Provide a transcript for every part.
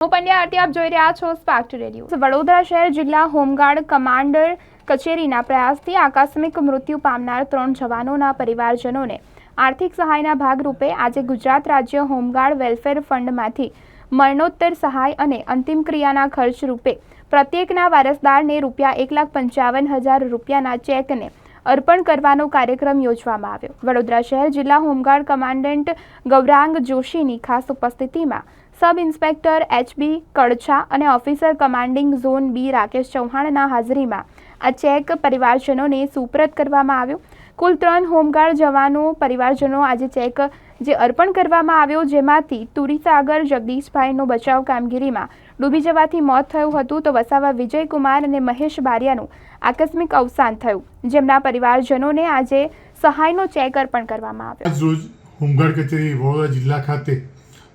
હું પંડ્યા આરતી, આપ જોઈ રહ્યા છો સ્પાર્ક રેડિયો વડોદરા શહેર જિલ્લા હોમગાર્ડ કમાન્ડર કચેરીના પ્રયાસથી આકસ્મિક મૃત્યુ પામનાર ત્રણ જવાનોના પરિવારજનોને આર્થિક સહાયના ભાગરૂપે આજે ગુજરાત રાજ્ય હોમગાર્ડ વેલફેર ફંડમાંથી મરણોત્તર સહાય અને અંતિમ ક્રિયાના ખર્ચ રૂપે પ્રત્યેકના વારસદારને રૂપિયા એક લાખ પંચાવન હજાર રૂપિયાના ચેકને અર્પણ કરવાનો કાર્યક્રમ યોજવામાં આવ્યો. વડોદરા શહેર જિલ્લા હોમગાર્ડ કમાન્ડન્ટ ગૌરાંગ જોશીની ખાસ ઉપસ્થિતિમાં સબ ઇન્સ્પેક્ટર એચબી કડછા અને officer commanding zone B Rakesh ચૌહાણના હાજરીમાં આ ચેક પરિવારજનોને સુપ્રત કરવામાં આવ્યો. કુલ ત્રણ હોમગાર્ડ જવાનો પરિવારજનો આજે ચેક જે અર્પણ કરવામાં આવ્યો, જેમાંથી તુરીસાગર જગદીશભાઈનો બચાવ કામગીરીમાં ડૂબી જવાથી મોત થયું હતું તો વસાવા વિજયકુમાર અને મહેશ બારિયાનું આકસ્મિક અવસાન થયું. જેમના પરિવારજનોને આજે સહાયનો ચેક અર્પણ કરવામાં આવ્યો. આજ રોજ હોમગાર્ડ કચેરી વડોદરા જિલ્લા ખાતે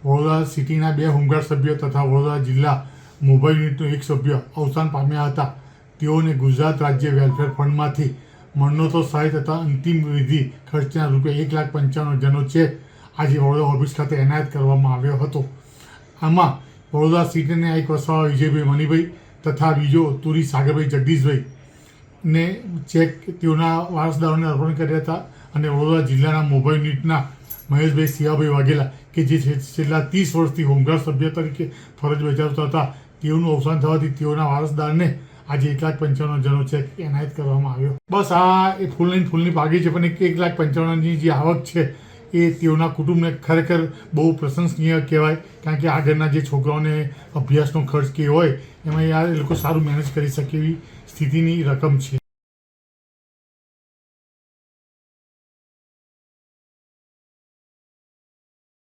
વડોદરા સિટીના બે હોમગાર્ડ સભ્યો તથા વડોદરા જિલ્લા મોબાઈલ યુનિટનો એક સભ્ય અવસાન પામ્યા હતા. તેઓને ગુજરાત રાજ્ય વેલફેર ફંડમાંથી મરણોત્તર સહાય તથા અંતિમ વિધિ ખર્ચના રૂપિયા એક લાખ પંચાવન હજારનો ચેક આજે વડોદરા ઓફિસ ખાતે એનાયત કરવામાં આવ્યો હતો. આમાં વડોદરા સીટને એક વસાવા વિજયભાઈ મણિભાઈ તથા બીજો તુરી સાગરભાઈ જગદીશભાઈ ને ચેક તેઓના વારસદારોને અર્પણ કર્યા હતા અને વડોદરા જિલ્લાના મોબાઈલ યુનિટના મહેશભાઈ સિયાભાઈ વાઘેલા કે જે છેલ્લા ત્રીસ વર્ષથી હોમગાર્ડ સભ્ય તરીકે ફરજ બજાવતા હતા, તેઓનું અવસાન થવાથી તેઓના વારસદારને આજે એક લાખ પંચાવન હજારનો ચેક એનાયત કરવામાં આવ્યો. બસ આ એ ફૂલની ફૂલની પાકી છે, પણ એક એક લાખ પંચાવનની જે આવક છે એ તેઓના કુટુંબને ખરેખર બહુ પ્રશંસનીય કહેવાય. કારણ કે આગળના જે છોકરાઓને અભ્યાસનો ખર્ચ કે હોય, એમાં આ લોકો સારું મેનેજ કરી શકે એવી સ્થિતિની રકમ છે.